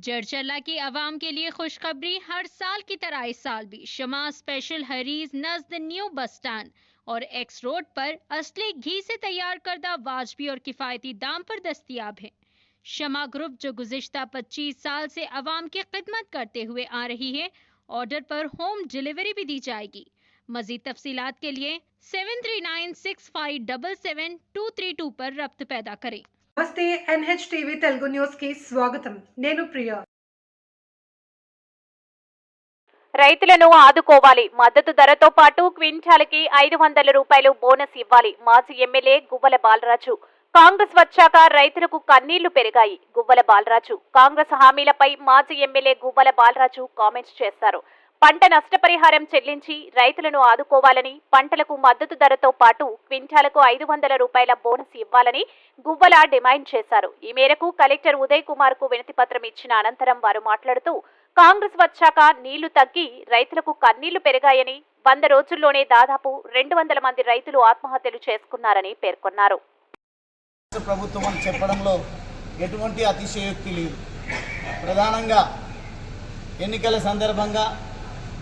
जरचला की आवाम के लिए खुशखबरी, हर साल की तरह इस साल भी। शमा स्पेशल हरीज नजद न्यू बस स्टैंड और एक्स रोड पर असली घी से तैयार करदा वाजबी और किफायती दाम पर दस्तियाब है। शमा ग्रुप, जो गुजश्ता 25 साल से आवाम की खिदमत करते हुए आ रही है, ऑर्डर पर होम डिलीवरी भी दी जाएगी। मजीद तफसीलात के लिए seven three nine six five double seven two three two पर रब्त पैदा करें। నమస్తే ఎన్హెచ్ టీవీ తెలుగు న్యూస్కి స్వాగతం. నేను ప్రియా. రైతులను ఆదుకోవాలి. మద్దతు ధరతో పాటు క్వింటాలకి ఐదు వందల రూపాయలు బోనస్ ఇవ్వాలి. మాజీ ఎమ్మెల్యే గువ్వల బాలరాజు. కాంగ్రెస్ వచ్చాక రైతులకు కన్నీళ్ళు పెరిగాయి. గువ్వల బాలరాజు. కాంగ్రెస్ హామీలపై మాజీ ఎమ్మెల్యే గువ్వల బాలరాజు కామెంట్స్ చేశారు పంట నష్టపరిహారం చెల్లించి రైతులను ఆదుకోవాలని పంటలకు మద్దతు ధరతో పాటు క్వింటాలకు ఐదు వందల రూపాయల బోనస్ ఇవ్వాలని గువ్వల డిమాండ్ చేశారు. ఈ మేరకు కలెక్టర్ ఉదయ్ కుమార్కు వినతిపత్రం ఇచ్చిన అనంతరం వారు మాట్లాడుతూ కాంగ్రెస్ వచ్చాక నీళ్ళు తగ్గి రైతులకు కన్నీళ్ళు పెరిగాయని వంద రోజుల్లోనే దాదాపు రెండు వందల మంది రైతులు ఆత్మహత్యలు చేసుకున్నారని పేర్కొన్నారు. ప్రభుత్వం అని చెప్పడంలో ఎటువంటి అతిశయోక్తి లేదు. ప్రధానంగా ఎన్నికల సందర్భంగా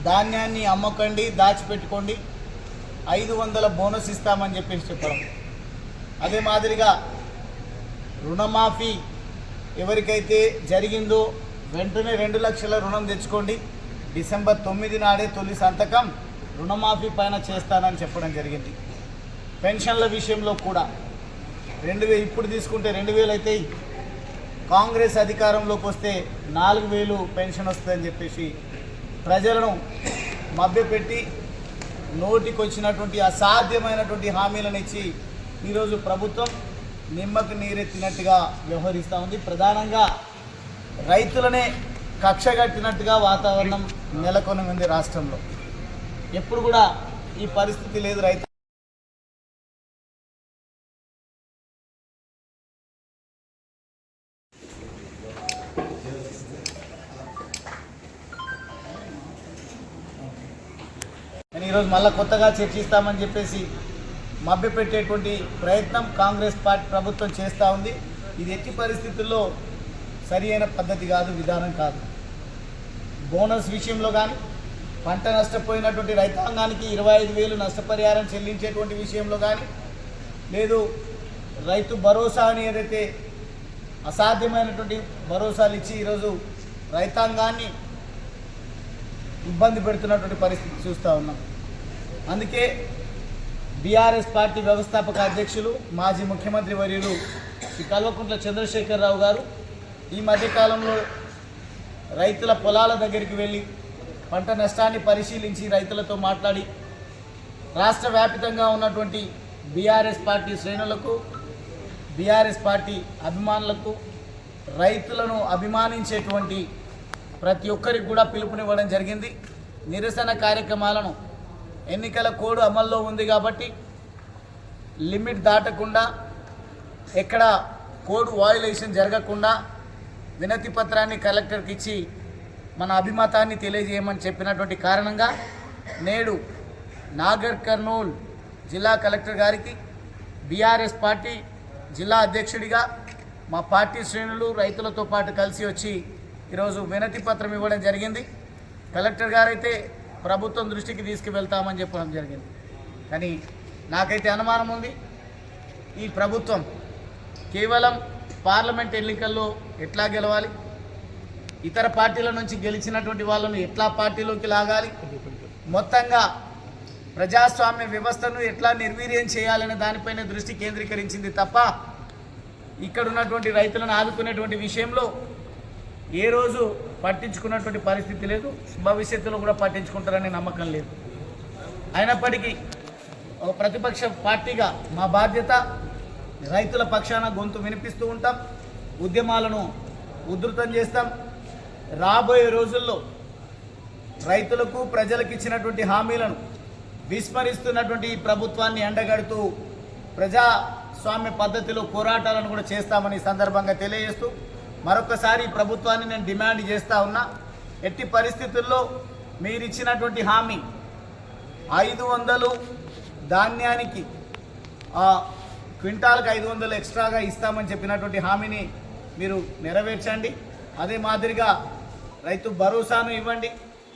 ధాన్యాన్ని అమ్మకండి దాచిపెట్టుకోండి. ఐదు వందల బోనస్ ఇస్తామని చెప్పేసి చెప్పడం. అదే మాదిరిగా రుణమాఫీ ఎవరికైతే జరిగిందో వెంటనే రెండు లక్షల రుణం తెచ్చుకోండి. డిసెంబర్ తొమ్మిది నాడే తొలి సంతకం రుణమాఫీ పైన చేస్తానని చెప్పడం జరిగింది. పెన్షన్ల విషయంలో కూడా రెండు వేలు ఇప్పుడు తీసుకుంటే రెండు వేలు అవుతాయి కాంగ్రెస్ అధికారంలోకి వస్తే నాలుగు వేలు పెన్షన్ వస్తుందని చెప్పేసి ప్రజలను మభ్యపెట్టి నోటికొచ్చినటువంటి అసాధ్యమైనటువంటి హామీలను ఇచ్చి ఈరోజు ప్రభుత్వం నిమ్మకు నీరెత్తినట్టుగా వ్యవహరిస్తూ ఉంది. ప్రధానంగా రైతులనే కక్షగట్టినట్టుగా వాతావరణం నెలకొని ఉంది రాష్ట్రంలో. ఎప్పుడు కూడా ఈ పరిస్థితి లేదు రైతు ఈరోజు మళ్ళీ కొత్తగా చర్చిస్తామని చెప్పేసి మభ్యపెట్టేటువంటి ప్రయత్నం కాంగ్రెస్ పార్టీ ప్రభుత్వం చేస్తూ ఉంది. ఇది ఎట్టి పరిస్థితుల్లో సరి అయిన పద్ధతి కాదు విధానం కాదు. బోనస్ విషయంలో కానీ పంట నష్టపోయినటువంటి రైతాంగానికి ఇరవై ఐదు వేలు నష్టపరిహారం చెల్లించేటువంటి విషయంలో కానీ లేదు రైతు భరోసా అని ఏదైతే అసాధ్యమైనటువంటి భరోసాలు ఇచ్చి ఈరోజు రైతాంగాన్ని ఇబ్బంది పెడుతున్నటువంటి పరిస్థితి చూస్తూ ఉన్నాం. అందుకే బీఆర్ఎస్ పార్టీ వ్యవస్థాపక అధ్యక్షులు మాజీ ముఖ్యమంత్రి వర్యులు శ్రీ కల్వకుంట్ల చంద్రశేఖరరావు గారు ఈ మధ్యకాలంలో రైతుల పొలాల దగ్గరికి వెళ్ళి పంట నష్టాన్ని పరిశీలించి రైతులతో మాట్లాడి రాష్ట్ర వ్యాపితంగా ఉన్నటువంటి బీఆర్ఎస్ పార్టీ శ్రేణులకు బీఆర్ఎస్ పార్టీ అభిమానులకు రైతులను అభిమానించేటువంటి ప్రతి ఒక్కరికి కూడా పిలుపునివ్వడం జరిగింది. నిరసన కార్యక్రమాలను ఎన్నికల కోడ్ అమల్లో ఉంది కాబట్టి లిమిట్ దాటకుండా ఎక్కడ కోడ్ వాయులేషన్ జరగకుండా వినతి పత్రాన్ని కలెక్టర్కి ఇచ్చి మన అభిమతాన్ని తెలియజేయమని చెప్పినటువంటి కారణంగా నేడు నాగర్ కర్నూల్ జిల్లా కలెక్టర్ గారికి బీఆర్ఎస్ పార్టీ జిల్లా అధ్యక్షుడిగా మా పార్టీ శ్రేణులు రైతులతో పాటు కలిసి వచ్చి ఈరోజు వినతి పత్రం ఇవ్వడం జరిగింది. కలెక్టర్ గారైతే ప్రభుత్వం దృష్టికి తీసుకువెళ్తామని చెప్పడం జరిగింది. కానీ నాకైతే అనుమానం ఉంది. ఈ ప్రభుత్వం కేవలం పార్లమెంట్ ఎన్నికల్లో ఎట్లా గెలవాలి? ఇతర పార్టీల నుంచి గెలిచినటువంటి వాళ్ళను ఎట్లా పార్టీలోకి లాగాలి? మొత్తంగా ప్రజాస్వామ్య వ్యవస్థను ఎట్లా నిర్వీర్యం చేయాలనే దానిపైన దృష్టి కేంద్రీకరించింది తప్ప ఇక్కడ ఉన్నటువంటి రైతులను ఆదుకునేటువంటి విషయంలో ఏ రోజు పట్టించుకున్నటువంటి పరిస్థితి లేదు. భవిష్యత్తులో కూడా పట్టించుకుంటారనే నమ్మకం లేదు. అయినప్పటికీ ఒక ప్రతిపక్ష పార్టీగా మా బాధ్యత రైతుల పక్షాన గొంతు వినిపిస్తూ ఉంటాం. ఉద్యమాలను ఉధృతం చేస్తాం. రాబోయే రోజుల్లో రైతులకు ప్రజలకు ఇచ్చినటువంటి హామీలను విస్మరిస్తున్నటువంటి ఈ ప్రభుత్వాన్ని ఎండగడుతూ ప్రజాస్వామ్య పద్ధతిలో పోరాటాలను కూడా చేస్తామని ఈ సందర్భంగా తెలియజేస్తూ మరొకసారి ప్రభుత్వాన్ని నేను డిమాండ్ చేస్తా ఉన్నా ఎట్టి పరిస్థితుల్లో మీరు ఇచ్చినటువంటి హామీ ఐదు వందలు ధాన్యానికి క్వింటాల్కి ఐదు వందలు ఎక్స్ట్రాగా ఇస్తామని చెప్పినటువంటి హామీని మీరు నెరవేర్చండి. అదే మాదిరిగా రైతు భరోసాను ఇవ్వండి.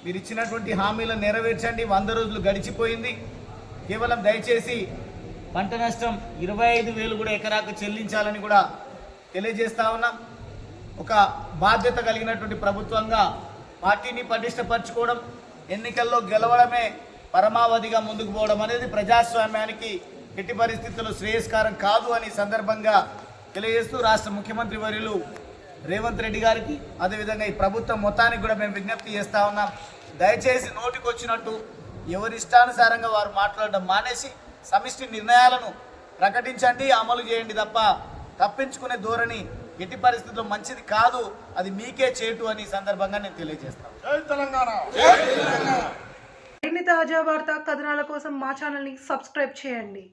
మీరు ఇచ్చినటువంటి హామీలను నెరవేర్చండి. వంద రోజులు గడిచిపోయింది. కేవలం దయచేసి పంట నష్టం ఇరవై ఐదు వేలు కూడా ఎకరాకు చెల్లించాలని కూడా తెలియజేస్తా ఉన్నాం. ఒక బాధ్యత కలిగినటువంటి ప్రభుత్వంగా పార్టీని పటిష్టపరచుకోవడం ఎన్నికల్లో గెలవడమే పరమావధిగా ముందుకు పోవడం అనేది ప్రజాస్వామ్యానికి ఎట్టి పరిస్థితుల్లో శ్రేయస్కారం కాదు అని సందర్భంగా తెలియజేస్తూ రాష్ట్ర ముఖ్యమంత్రి వర్యులు రేవంత్ రెడ్డి గారికి అదేవిధంగా ఈ ప్రభుత్వం మొత్తానికి కూడా మేము విజ్ఞప్తి చేస్తూ ఉన్నాం. దయచేసి నోటికి వచ్చినట్టు ఎవరిష్టానుసారంగా వారు మాట్లాడడం మానేసి సమిష్టి నిర్ణయాలను ప్రకటించండి అమలు చేయండి తప్ప తప్పించుకునే ధోరణి ఎట్టి పరిస్థితుల్లో మంచిది కాదు అది మీకే చేటు అని సందర్భంగా నేను తెలియజేస్తాను మరిన్ని తాజా వార్తా కథనాల కోసం మా ఛానల్ని సబ్స్క్రైబ్ చేయండి.